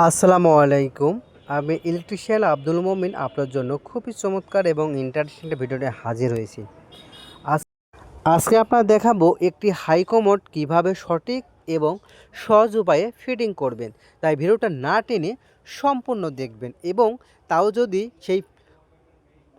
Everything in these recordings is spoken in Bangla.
আসসালামু আলাইকুম। আমি ইলেকট্রিশিয়ান আব্দুল মোমিন, আপনার জন্য খুবই চমৎকার এবং ইন্টারেস্টিং ভিডিওতে হাজির হয়েছি। আজ আজকে আপনার দেখাবো একটি হাইকোমোড কীভাবে সঠিক এবং সহজ উপায়ে ফিটিং করবেন। তাই ভিডিওটা না টেনে সম্পূর্ণ দেখবেন এবং তাও যদি সেই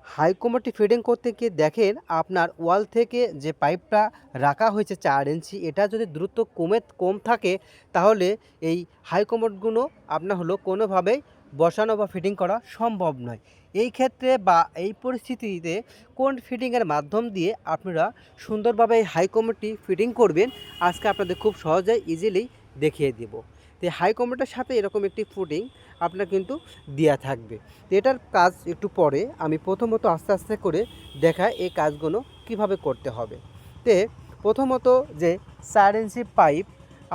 হাইকমোডটি ফিটিং করতে গিয়ে দেখেন আপনার ওয়াল থেকে যে পাইপটা রাখা হয়েছে চার ইঞ্চি, এটা যদি দ্রুত কমে, কম থাকে, তাহলে এই হাইকমোডগুলো আপনার হলো কোনোভাবেই বসানো বা ফিটিং করা সম্ভব নয়। এই ক্ষেত্রে বা এই পরিস্থিতিতে কোন ফিটিংয়ের মাধ্যম দিয়ে আপনারা সুন্দরভাবে এই হাইকমোডটি ফিটিং করবেন, আজকে আপনাদের খুব সহজে ইজিলি দেখিয়ে দেব। তো হাইকমোডের সাথে এরকম একটি ফুটিং আপনার কিন্তু দেওয়া থাকবে। এটার কাজ একটু পরে আমি প্রথমত আস্তে আস্তে করে দেখাই এই কাজগুলো কীভাবে করতে হবে। তে প্রথমত যে চার ইঞ্চি পাইপ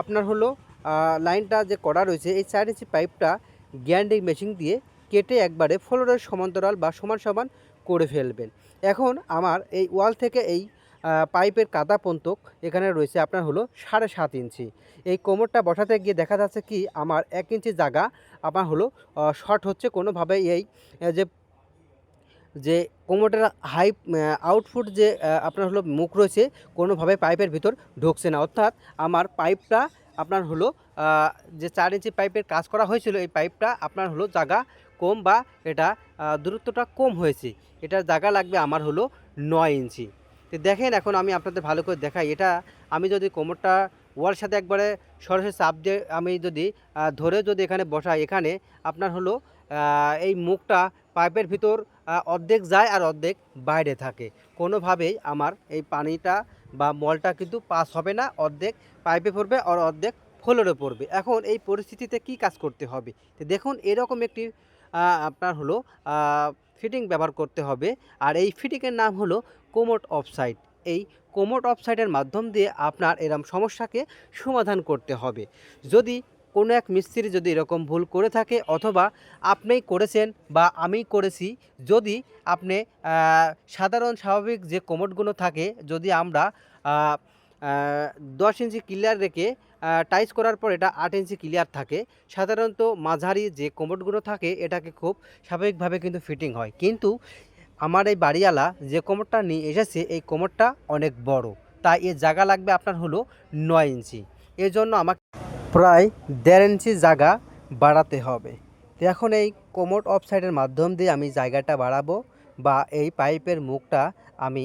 আপনার হলো লাইনটা যে করা রয়েছে, এই চার ইঞ্চি পাইপটা গ্যান্ডিং মেশিন দিয়ে কেটে একবারে ফ্লোরের সমান্তরাল বা সমান সমান করে ফেলবেন। এখন আমার এই ওয়াল থেকে এই পাইপের কাদা পন্তক এখানে রয়েছে আপনার হলো সাড়ে সাত ইঞ্চি। এই কোমরটা বসাতে গিয়ে দেখা যাচ্ছে কি, আমার এক ইঞ্চি জায়গা আমার হলো শর্ট হচ্ছে কোনোভাবে এই যে যে কোমোটের হাই আউটপুট যে আপনার হলো মুখ রয়েছে কোনোভাবে পাইপের ভিতর ঢুকছে না। অর্থাৎ আমার পাইপটা আপনার হলো যে চার ইঞ্চি পাইপের কাজ করা হয়েছিল, এই পাইপটা আপনার হলো জায়গা কম বা এটা দূরত্বটা কম হয়েছে। এটার জায়গা লাগবে আমার হলো নয় ইঞ্চি। তো দেখেন এখন আমি আপনাদের ভালো করে দেখাই। এটা আমি যদি কোমরটা ওয়ার সাথে একবারে সরাসরি চাপ দিয়ে আমি যদি ধরে যদি এখানে বসাই, এখানে আপনার হলো এই মুখটা পাইপের ভিতর অর্ধেক যায় আর অর্ধেক বাইরে থাকে। কোনোভাবেই আমার এই পানিটা বা মলটা কিন্তু পাস হবে না, অর্ধেক পাইপে পড়বে আর অর্ধেক ফ্লোরে পড়বে। এখন এই পরিস্থিতিতে কি কাজ করতে হবে? তো দেখুন, এরকম একটি আপনার হলো ফিটিং ব্যবহার করতে হবে। আর এই ফিটিংয়ের নাম হলো কোমোট অফসাইড এই কোমোট অফসাইডের মাধ্যম দিয়ে আপনার এরম সমস্যাকে সমাধান করতে হবে। যদি কোনো এক মিস্ত্রি যদি এরকম ভুল করে থাকে অথবা আপনিই করেছেন বা আমি করেছি, যদি আপনি সাধারণ স্বাভাবিক যে কোমোটগুলো থাকে, যদি আমরা দশ ইঞ্চি ক্লিয়ার রেখে টাইস করার পর এটা আট ইঞ্চি ক্লিয়ার থাকে, সাধারণত মাঝারি যে কোমোটগুলো থাকে, এটাকে খুব স্বাভাবিকভাবে কিন্তু ফিটিং হয়। কিন্তু আমার এই বাড়িওয়ালা যে কোমরটা নিয়ে এসেছে, এই কোমরটা অনেক বড়। তাই এর জায়গা লাগবে আপনার হলো নয় ইঞ্চি। এর জন্য আমাকে প্রায় দেড় ইঞ্চি জায়গা বাড়াতে হবে। তো এখন এই কোমর অফ সাইডের মাধ্যম দিয়ে আমি জায়গাটা বাড়াবো বা এই পাইপের মুখটা আমি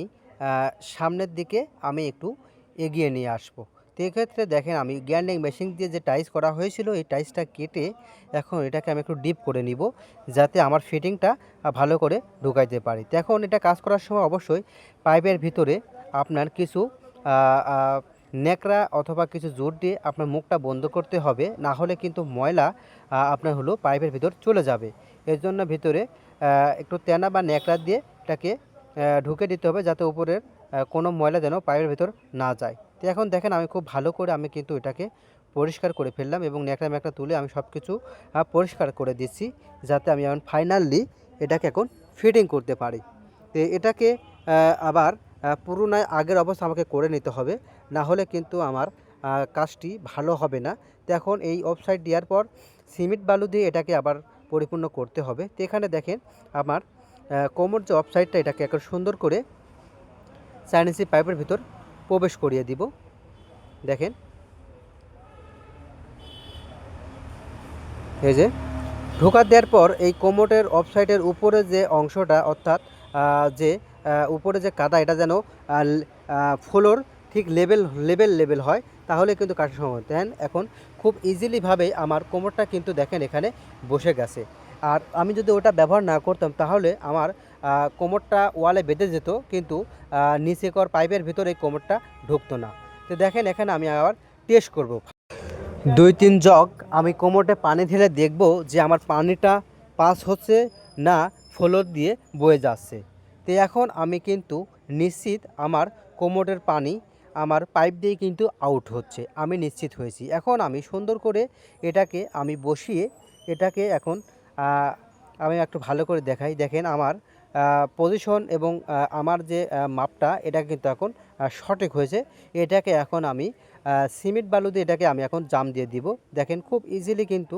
সামনের দিকে আমি একটু এগিয়ে নিয়ে আসব। তো এক্ষেত্রে দেখেন আমি গ্যান্ডিং মেশিন দিয়ে যে টাইস করা হয়েছিল, এই টাইসটা কেটে এখন এটাকে আমি একটু ডিপ করে নিব, যাতে আমার ফিটিংটা ভালো করে ঢুকাইতে পারি। তো এখন এটা কাজ করার সময় অবশ্যই পাইপের ভিতরে আপনার কিছু ন্যাকড়া অথবা কিছু জোর দিয়ে আপনার মুখটা বন্ধ করতে হবে, না হলে কিন্তু ময়লা আপনার হলো পাইপের ভিতর চলে যাবে। এর জন্য ভিতরে একটু তেনা বা ন্যাকড়া দিয়ে এটাকে ঢুকে দিতে হবে, যাতে উপরের কোনো ময়লা যেন পাইপের ভিতর না যায়। তো এখন দেখেন আমি খুব ভালো করে আমি কিন্তু এটাকে পরিষ্কার করে ফেললাম এবং ন্যাকড়া ম্যাকড়া তুলে আমি সব কিছু পরিষ্কার করে দিচ্ছি যাতে আমি এখন ফাইনালি এটাকে এখন ফিটিং করতে পারি। তো এটাকে আবার পুরোনায় আগের অবস্থা আমাকে করে নিতে হবে, না হলে কিন্তু আমার কাজটি ভালো হবে না। তো এখন এই অফসাইড দেওয়ার পর সিমেন্ট বালু দিয়ে এটাকে আবার পরিপূর্ণ করতে হবে। তো এখানে দেখেন আমার কোমর যে অফসাইডটা এটাকে এখন সুন্দর করে চাইনিজি পাইপের ভিতর প্রবেশ করিয়ে দিব। দেখেন। এই যে, ঢোকা দেওয়ার পর এই কোমোটের অফসাইডের উপরে যে অংশটা, অর্থাৎ যে উপরে যে কাদা, এটা যেন ফ্লোর ঠিক লেভেল লেভেল লেভেল হয়, তাহলে কিন্তু কাটার সময় দেন, এখন খুব ইজিলিভাবে আমার কোমরটা কিন্তু দেখেন এখানে বসে গেছে। আর আমি যদি ওটা ব্যবহার না করতাম, তাহলে আমার কোমরটা ওয়ালে বেঁধে যেত, কিন্তু নিচে কর পাইপের ভিতরে এই কোমরটা ঢুকতো না। তো দেখেন, এখানে আমি আবার টেস্ট করব। দুই, তিন জগ আমি কোমরটে পানি ঢেলে দেখব যে আমার পানিটা পাস হচ্ছে না ফ্লোর দিয়ে বয়ে যাচ্ছে। তো এখন আমি কিন্তু নিশ্চিত আমার কোমরের পানি আমার পাইপ দিয়ে কিন্তু আউট হচ্ছে, আমি নিশ্চিত হয়েছি। এখন আমি সুন্দর করে এটাকে আমি বসিয়ে, এটাকে এখন আমি একটু ভালো করে দেখাই। দেখেন, আমার পজিশন এবং আমার যে মাপটা, এটা কিন্তু এখন সঠিক হয়েছে। এটাকে এখন আমি সিমেন্ট বালু দিয়ে এটাকে আমি এখন জাম দিয়ে দিব। দেখেন খুব ইজিলি কিন্তু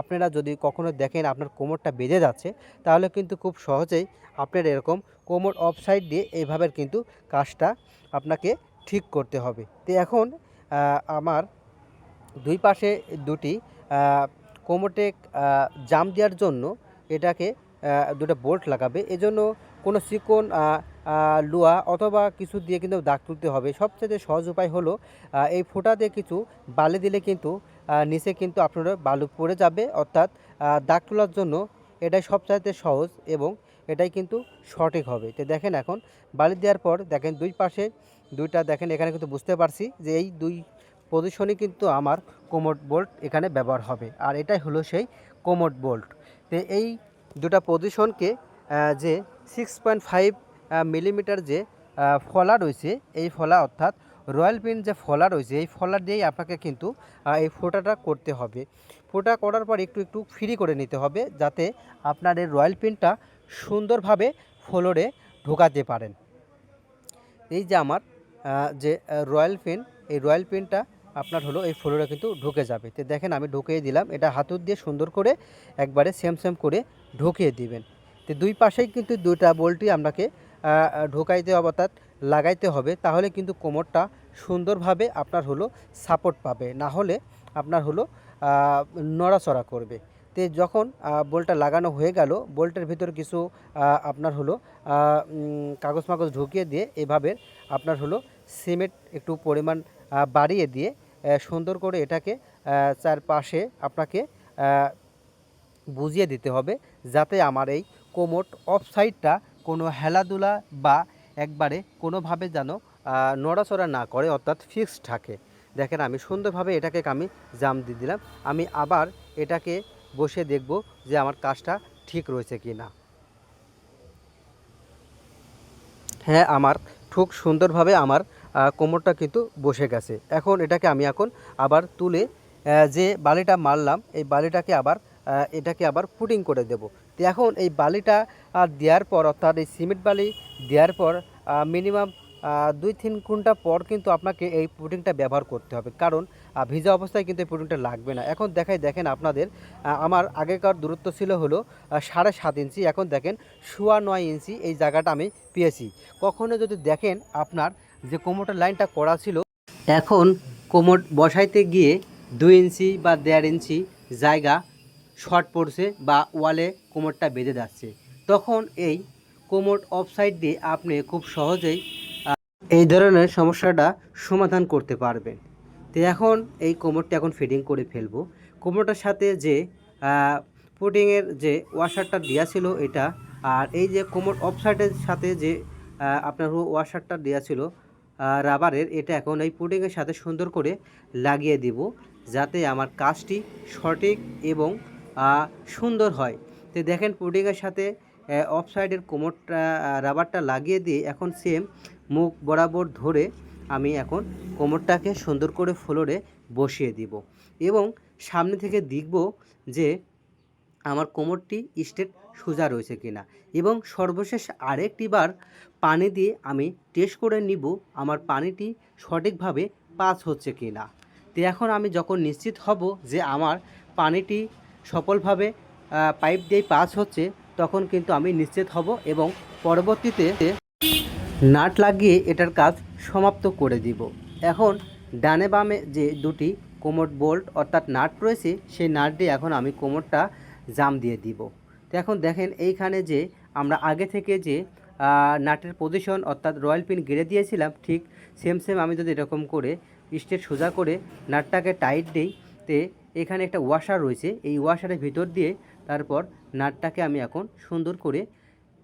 আপনারা যদি কখনো দেখেন আপনার কোমরটা বেঁধে যাচ্ছে, তাহলে কিন্তু খুব সহজেই আপনার এরকম কোমর অফ সাইড দিয়ে এইভাবে কিন্তু কাজটা আপনাকে ঠিক করতে হবে। তো এখন আমার দুই পাশে দুটি কোমরটে জাম দেওয়ার জন্য এটাকে দুটো বোল্ট লাগাবে। এজন্য কোনো চিকন আহ, অথবা কিছু দিয়ে কিন্তু দাগ তুলতে হবে। সবচেয়ে সহজ উপায় হলো এই ফোঁটা দিয়ে কিছু বালি দিলে কিন্তু নিচে কিন্তু আপনার বালু পড়ে যাবে। অর্থাৎ দাগ তোলার জন্য এটাই সবচাইতে সহজ এবং এটাই কিন্তু সঠিক হবে। তো দেখেন এখন বালি দেওয়ার পর দেখেন দুই পাশে দুইটা দেখেন এখানে কিন্তু বুঝতে পারছি যে এই দুই পজিশনে কিন্তু আমার কোমোড বোল্ট এখানে ব্যবহার হবে। আর এটাই হলো সেই কোমোড বোল্ট তো এই দুটা পজিশনকে যে সিক্স পয়েন্ট ফাইভ মিলিমিটার যে ফলা রয়েছে, এই ফলা অর্থাৎ রয়্যাল পিন যে ফলা রয়েছে, এই ফলা দিয়েই আপনাকে কিন্তু এই ফোটাটা করতে হবে। ফোটা করার পর একটু একটু ফ্রি করে নিতে হবে, যাতে আপনার এই রয়্যাল পিনটা সুন্দরভাবে ফ্লোরে ঢোকাতে পারেন। এই যে আমার যে রয়্যাল পেন, এই রয়্যাল পেনটা আপনার হলো, এই ফ্লোরে কিন্তু ঢুকে যাবে। তো দেখেন আমি ঢুকিয়ে দিলাম, এটা হাতুর দিয়ে সুন্দর করে একবারে সেম সেম করে ঢুকিয়ে দিবেন। তো দুই পাশেই কিন্তু দুইটা বোল্টই আপনাকে ঢোকাইতে অর্থাৎ লাগাইতে হবে। তাহলে কিন্তু কোমরটা সুন্দরভাবে আপনার হলো সাপোর্ট পাবে। না হলে আপনার হলো নড়াচড়া করবে। তে যখন আহ, বোল্টটা লাগানো হয়ে গেল বোল্টের ভিতর কিছু আপনার হলো কাগজ মাগজ ঢুকিয়ে দিয়ে এভাবে আপনার হলো সিমেন্ট একটু পরিমাণ বাড়িয়ে দিয়ে সুন্দর করে এটাকে চারপাশে আপনাকে বুঝিয়ে দিতে হবে যাতে আমার এই কোমোট অফ সাইডটা কোনো হেলাধুলা বা একবারে কোনোভাবে যেন নড়াচড়া না করে, অর্থাৎ ফিক্সড থাকে। দেখেন আমি সুন্দরভাবে এটাকে আমি জাম দিয়ে দিলাম। আমি আবার এটাকে বসে দেখব যে আমার কাজটা ঠিক রয়েছে কি না হ্যাঁ আমার খুব সুন্দরভাবে আমার কোমরটা কিন্তু বসে গেছে। এখন এটাকে আমি এখন আবার তুলে যে বালিটা মারলাম, এই বালিটাকে আবার এটাকে আবার পুটিং করে দেব। তো এখন এই বালিটা দেওয়ার পর, অর্থাৎ এই সিমেন্ট বালি দেওয়ার পর মিনিমাম দুই তিন ঘণ্টা পর কিন্তু আপনাকে এই পুটিংটা ব্যবহার করতে হবে। কারণ ভিজা অবস্থায় কিন্তু এই পুটিংটা লাগবে না। এখন দেখাই, দেখেন আপনাদের আমার আগেকার দূরত্ব ছিল হলো সাড়ে সাত ইঞ্চি। এখন দেখেন, সোয়া নয় ইঞ্চি এই জায়গাটা আমি পেয়েছি। কখনো যদি দেখেন আপনার যে কোমরটার লাইনটা করা ছিল, এখন কোমর বসাইতে গিয়ে দুই ইঞ্চি বা দেড় ইঞ্চি জায়গা শর্ট পড়ছে বা ওয়ালে কোমরটা বেঁধে যাচ্ছে। তখন এই কোমর অফ সাইড দিয়ে আপনি খুব সহজেই এই ধরনের সমস্যাটা সমাধান করতে পারবেন। তো এখন এই কোমরটা এখন ফিটিং করে ফেলব। কোমরটার সাথে যে পুটিংয়ের যে ওয়াশারটা দেওয়া ছিল এটা, আর এই যে কোমর অফ সাইডের সাথে যে আপনার ওয়াশারটা দেওয়া ছিল রাবারের, এটা এখন এই পুটিংয়ের সাথে সুন্দর করে লাগিয়ে দিব। যাতে আমার কাজটি সঠিক এবং সুন্দর হয়। তো দেখেন পুডিংয়ের সাথে অফ সাইডের কোমরটা রাবারটা লাগিয়ে দিয়ে এখন সেম মুখ বরাবর ধরে আমি এখন কোমরটাকে সুন্দর করে ফ্লোরে বসিয়ে দিব। এবং সামনে থেকে দেখব যে আমার কোমরটি স্টেট সোজা রয়েছে কিনা। এবং সর্বশেষ আরেকটি বার পানি দিয়ে আমি টেস্ট করে নিব আমার পানিটি সঠিকভাবে পাস হচ্ছে কি না তো এখন আমি যখন নিশ্চিত হব যে আমার পানিটি সফলভাবে পাইপ দিয়ে পাস হচ্ছে, তখন কিন্তু আমি নিশ্চিত হব এবং পরবর্তীতে নাট লাগিয়ে এটার কাজ সমাপ্ত করে দিব। এখন ডানে বামে যে দুটি কোমর বোল্ট অর্থাৎ নাট রয়েছে, সেই নাট দিয়ে এখন আমি কোমরটা জাম দিয়ে দিব। তো এখন দেখেন এইখানে যে আমরা আগে থেকে যে নাটের পজিশন অর্থাৎ রয়্যাল পিন গেড়ে দিয়েছিলাম, ঠিক সেম সেম আমি যদি এরকম করে স্টেট সোজা করে নাটটাকে টাইট দিই, তে এখানে একটা ওয়াশার রয়েছে। এই ওয়াশারের ভিতর দিয়ে তারপর নাটটাকে আমি এখন সুন্দর করে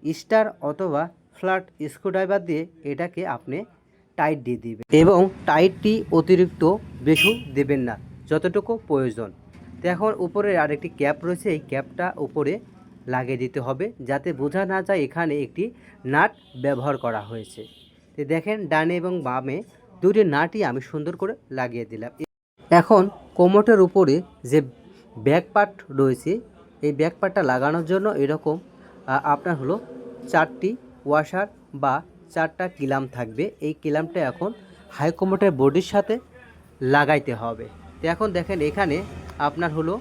স্টার অথবা ফ্ল্যাট স্ক্রুড্রাইভার দিয়ে এটাকে আপনি টাইট দিয়ে দিবেন। এবং টাইটটি অতিরিক্ত বেশি দেবেন না, যতটুকু প্রয়োজন। তো এখন উপরে আরেকটি ক্যাপ রয়েছে, এই ক্যাপটা উপরে লাগিয়ে দিতে হবে, যাতে বোঝা না যায় এখানে একটি নাট ব্যবহার করা হয়েছে। তো দেখেন, ডানে এবং বামে দুটি নাটই আমি সুন্দর করে লাগিয়ে দিলাম। এখন কোমরের উপরে যে ব্যাক পার্ট রয়েছে, এই ব্যাক পার্টটা লাগানোর জন্য এরকম আপনার হলো চারটি ওয়াশার বা চারটা কিলাম থাকবে। এই কিলামটা এখন হাই কোমোটের বডির সাথে লাগাইতে হবে। তো এখন দেখেন এখানে আপনার হলো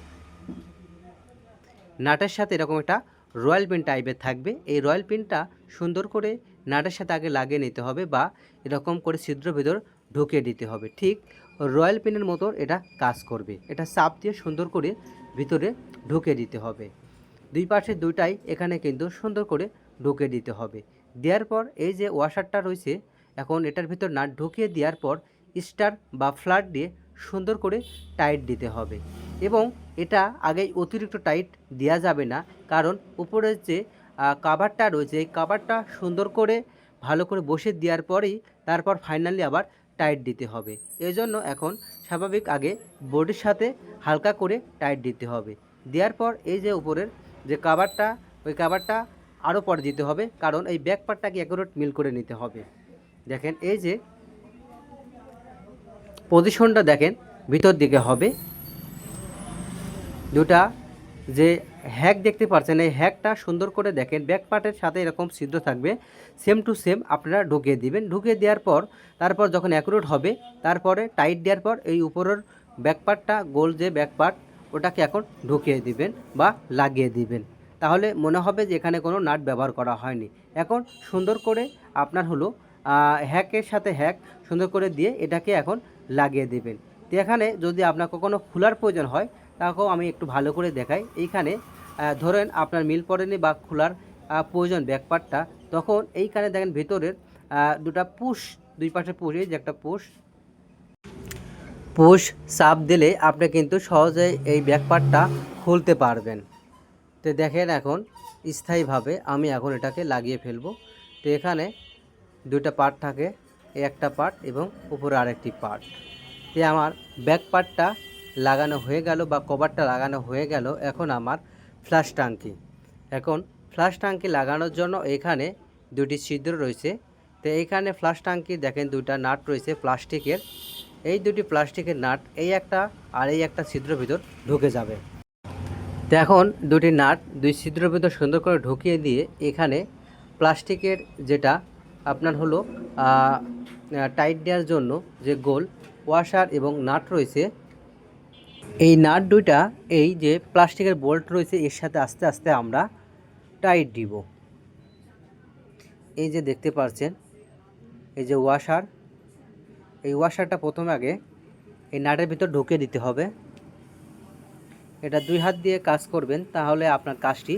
নাটের সাথে এরকম একটা রয়্যাল পিন টাইপের থাকবে। এই রয়্যাল পিনটা সুন্দর করে নাটের সাথে আগে লাগিয়ে নিতে হবে বা এরকম করে ছিদ্র ভিতর ঢুকিয়ে দিতে হবে। ঠিক রয়্যাল পিনের মতো এটা কাজ করবে। এটা চাপ দিয়ে সুন্দর করে ভিতরে ঢুকে দিতে হবে। দুই পাশে দুইটাই এখানে কিন্তু সুন্দর করে ঢুকে দিতে হবে। দেওয়ার পর এই যে ওয়াশারটা রয়েছে, এখন এটার ভিতর নাট ঢুকিয়ে দেওয়ার পর স্টার বা ফ্লাট দিয়ে সুন্দর করে টাইট দিতে হবে। এবং এটা আগে অতিরিক্ত টাইট দেওয়া যাবে না, কারণ উপরের যে কাভারটা রয়েছে, এই কাভারটা সুন্দর করে ভালো করে বসে দেওয়ার পরেই তারপর ফাইনালি আবার টাইট দিতে হবে। এই জন্য এখন স্বাভাবিক আগে বডির সাথে হালকা করে টাইট দিতে হবে। দেওয়ার পর এই যে উপরের যে কাভারটা ওই কাভারটা আরও পরে দিতে হবে, কারণ এই ব্যাক পার্টটাকে একুরেট মিল করে নিতে হবে। দেখেন, এই যে পজিশনটা দেখেন, ভিতর দিকে হবে। দুটা যে হ্যাক দেখতে পাচ্ছেন এই হ্যাকটা সুন্দর করে দেখেন ব্যাক পার্টের সাথে এরকম ছিদ্র থাকবে। সেম টু সেম আপনারা ঢুকিয়ে দিবেন। ঢুকিয়ে দেওয়ার পর, তারপর যখন অ্যাকুরেট হবে, তারপরে টাইট দেওয়ার পর এই উপরের ব্যাক পার্টটা গোল যে ব্যাক পার্ট ওটাকে এখন ঢুকিয়ে দিবেন বা লাগিয়ে দিবেন। তাহলে মনে হবে যে এখানে কোনো নাট ব্যবহার করা হয়নি। এখন সুন্দর করে আপনার হলো হ্যাকের সাথে হ্যাক সুন্দর করে দিয়ে এটাকে এখন লাগিয়ে দেবেন। তো এখানে যদি আপনার কখনো খোলার প্রয়োজন হয়, তাকেও আমি একটু ভালো করে দেখাই। এইখানে ধরেন আপনার মিল পড়েনি বা খোলার প্রয়োজন ব্যাকপার্টটা তখন এইখানে দেখেন ভেতরের দুটা পুশ, দুই পাশে পুশ, এই যে একটা পুশ। পুশ, চাপ দিলে আপনি কিন্তু সহজে এই ব্যাকপার্টটা খুলতে পারবেন। তো দেখেন এখন স্থায়ীভাবে আমি এখন এটাকে লাগিয়ে ফেলব। তো এখানে দুইটা পার্ট থাকে, একটা পার্ট এবং উপরে আরেকটি পার্ট। তো আমার ব্যাক পার্টটা লাগানো হয়ে গেল বা কভারটা লাগানো হয়ে গেল, এখন আমার ফ্ল্যাশ টাঙ্কি। এখন ফ্ল্যাশ টাঙ্কি লাগানোর জন্য এখানে দুটি ছিদ্র রয়েছে। তো এইখানে ফ্ল্যাশ টাঙ্কি, দেখেন দুইটা নাট রয়েছে প্লাস্টিকের। এই দুটি প্লাস্টিকের নাট এই একটা আর এই একটা ছিদ্র ভিতর ঢুকে যাবে। তো এখন দুটি নাট দুই ছিদ্র ভিতর সুন্দর করে ঢুকিয়ে দিয়ে এখানে প্লাস্টিকের যেটা আপনার হলো টাইট দেওয়ার জন্য যে গোল ওয়াশার এবং নাট রয়েছে, এই নাট দুইটা এই যে প্লাস্টিকের বোল্ট রয়েছে, এর সাথে আস্তে আস্তে আমরা টাইট দিব। এই যে দেখতে পাচ্ছেন এই যে ওয়াশার, এই ওয়াশারটা প্রথমে আগে এই নাটের ভিতর ঢুকিয়ে দিতে হবে। এটা দুই হাত দিয়ে কাজ করবেন, তাহলে আপনার কাজটি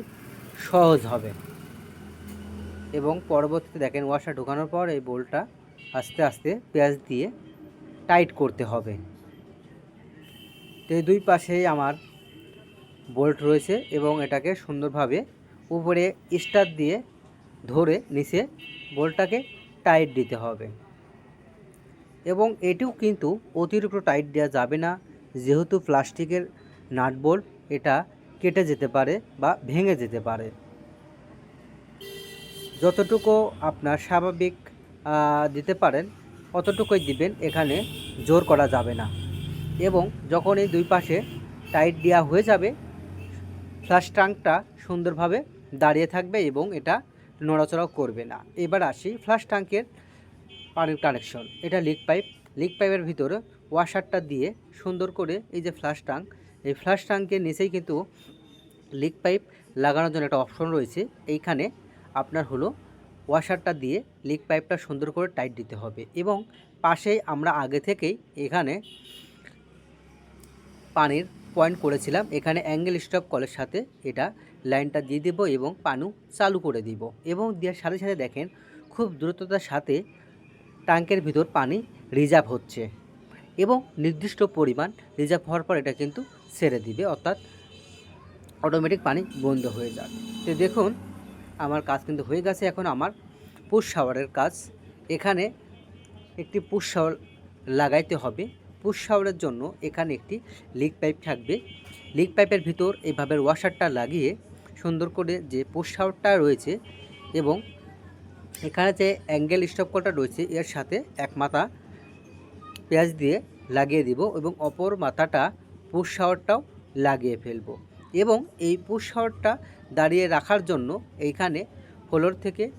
সহজ হবে। এবং পরবর্তীতে দেখেন ওয়াশার ঢোকানোর পর এই বোল্টটা আস্তে আস্তে পেঁয়াজ দিয়ে টাইট করতে হবে। তো এই দুই পাশেই আমার বোল্ট রয়েছে এবং এটাকে সুন্দরভাবে উপরে স্টার দিয়ে ধরে নিচে বোল্টটাকে টাইট দিতে হবে। এবং এটিও কিন্তু অতিরিক্ত টাইট দেওয়া যাবে না। যেহেতু প্লাস্টিকের নাট বোল্ট এটা কেটে যেতে পারে বা ভেঙে যেতে পারে। যতটুকু আপনার স্বাভাবিক দিতে পারেন, অতটুকুই দিবেন। এখানে জোর করা যাবে না। এবং যখন এই দুই পাশে টাইট দেওয়া হয়ে যাবে ফ্লাশ ট্যাঙ্কটা সুন্দরভাবে দাঁড়িয়ে থাকবে এবং এটা নড়াচড়াও করবে না। এবার আসি ফ্লাশ ট্যাঙ্কের পানির কানেকশন এটা লিক পাইপ লিক পাইপের ভিতরে ওয়াশারটা দিয়ে সুন্দর করে এই যে ফ্লাশ ট্যাঙ্ক এই ফ্লাশ ট্যাঙ্কের নিচেই কিন্তু লিক পাইপ লাগানোর জন্য একটা অপশন রয়েছে। এইখানে আপনার হলো ওয়াশারটা দিয়ে লিক পাইপটা সুন্দর করে টাইট দিতে হবে এবং পাশেই আমরা আগে থেকেই এখানে পানির পয়েন্ট করেছিলাম। এখানে অ্যাঙ্গেল স্টপ কলের সাথে এটা লাইনটা দিয়ে দেবো এবং পানু চালু করে দিব এবং দেওয়ার সাথে সাথে দেখেন খুব দ্রুততার সাথে ট্যাঙ্কের ভিতর পানি রিজার্ভ হচ্ছে এবং নির্দিষ্ট পরিমাণ রিজার্ভ হওয়ার পর এটা কিন্তু ছেড়ে দিবে, অর্থাৎ অটোমেটিক পানি বন্ধ হয়ে যাবে। তো দেখুন, আমার কাজ কিন্তু হয়ে গেছে, এখন আমার পুশ শাওয়ারের কাজ। এখানে একটি পুশ শাওয়ার লাগাইতে হবে। পুশ শাওয়ারের জন্য এখানে একটি লিক পাইপ থাকবে। লিক পাইপের ভিতর এইভাবে ওয়াশারটা লাগিয়ে সুন্দর করে যে পুশ শাওয়ারটা রয়েছে এবং এখানে যে অ্যাঙ্গেল স্টপ কলটা রয়েছে এর সাথে এক মাথা পেঁয়াজ দিয়ে লাগিয়ে দিব এবং অপর মাথাটা পুশ শাওয়ারটাও লাগিয়ে ফেলব। এবং এই পুশ শাওয়ারটা দাঁড়িয়ে রাখার জন্য এইখানে ফ্লোর থেকে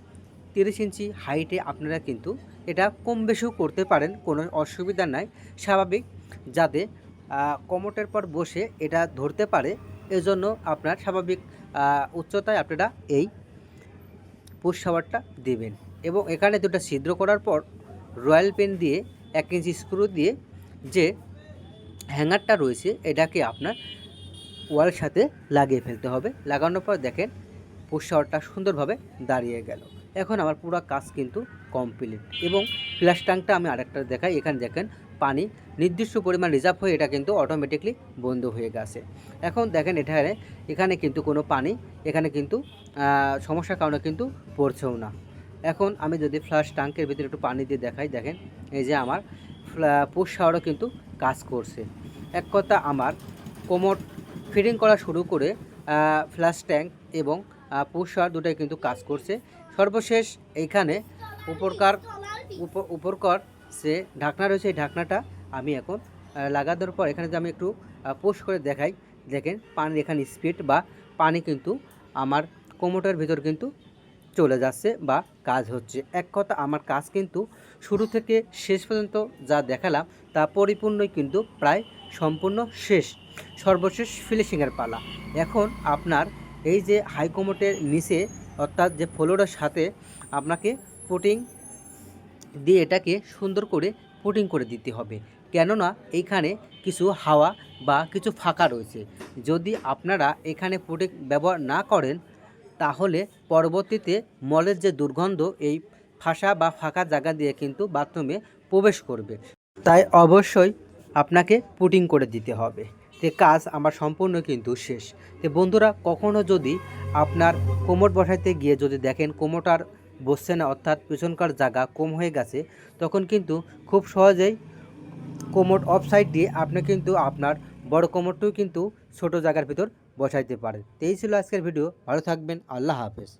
তিরিশ ইঞ্চি হাইটে আপনারা কিন্তু এটা কম বেশিও করতে পারেন কোনো অসুবিধা নাই। স্বাভাবিক যাতে আহ, কোমরের পর বসে এটা ধরতে পারে এজন্য আপনার স্বাভাবিক উচ্চতায় আপনারা এই পুশ শাওয়ারটা দেবেন। এবং এখানে দুটো ছিদ্র করার পর রয়্যাল পেন দিয়ে এক ইঞ্চি স্ক্রু দিয়ে যে হ্যাঙ্গারটা রয়েছে, এটাকে আপনার ওয়াল সাথে লাগিয়ে ফেলতে হবে। লাগানোর পর দেখেন পুশ শাওয়ারটা সুন্দরভাবে দাঁড়িয়ে গেল। এখন আমার পুরো কাজ কিন্তু কমপ্লিট এবং ফ্ল্যাশ ট্যাঙ্কটা আমি আরেকটা দেখাই। এখানে দেখেন পানি, নির্দিষ্ট পরিমাণ রিজার্ভ হয়ে এটা কিন্তু অটোমেটিকলি বন্ধ হয়ে গেছে। এখন দেখেন এখানে এখানে কিন্তু কোনো পানি, এখানে কিন্তু সমস্যার কারণে কিন্তু পড়ছেও না। এখন আমি যদি ফ্লাশ ট্যাঙ্কের ভিতরে একটু পানি দিয়ে দেখাই, দেখেন, এই যে আমার পুষ শাওয়ারও কিন্তু কাজ করছে। এক কথা আমার কোমর ফিটিং করা শুরু করে ফ্লাশ ট্যাঙ্ক এবং পুষ শাওয়ার দুটাই কিন্তু কাজ করছে। সর্বশেষ এইখানে উপরকার, উপ- উপরকর সে ঢাকনা রয়েছে, এই ঢাকনাটা আমি এখন লাগানোর পর এখানে যে আমি একটু পোস্ট করে দেখাই, দেখেন পানির এখানে স্পিড বা পানি কিন্তু আমার কোমোটার ভিতর কিন্তু চলে যাচ্ছে বা কাজ হচ্ছে। এক কথা, আমার কাজ কিন্তু শুরু থেকে শেষ পর্যন্ত যা দেখালাম, তা পরিপূর্ণই কিন্তু প্রায় সম্পূর্ণ শেষ, সর্বশেষ ফিনিশিংয়ের পালা। এখন আপনার এই যে হাই কোমোটের নিচে, অর্থাৎ যে ফ্লোরের সাথে আপনাকে পুটিং দিয়ে এটাকে সুন্দর করে পুটিং করে দিতে হবে। কেননা এইখানে কিছু হাওয়া বা কিছু ফাঁকা রয়েছে। যদি আপনারা এখানে পুটিং ব্যবহার না করেন, তাহলে পরবর্তীতে মলের যে দুর্গন্ধ, এই ফাঁসা বা ফাঁকা জায়গা দিয়ে কিন্তু বাথরুমে প্রবেশ করবে। তাই অবশ্যই আপনাকে পুটিং করে দিতে হবে। তে কাজ আমার সম্পূর্ণ কিন্তু শেষ। তে বন্ধুরা, কখনো যদি আপনার কোমর বসাইতে গিয়ে যদি দেখেন কোমরটার বসছে না, অর্থাৎ পেছনকার জায়গা কম হয়ে গেছে, তখন কিন্তু খুব সহজেই কোমর অফ সাইড দিয়ে আপনি কিন্তু আপনার বড় কোমরটিও কিন্তু ছোট জায়গার ভিতর বসাইতে পারেন। তো এই ছিল আজকের ভিডিও, ভালো থাকবেন, আল্লাহ হাফেজ।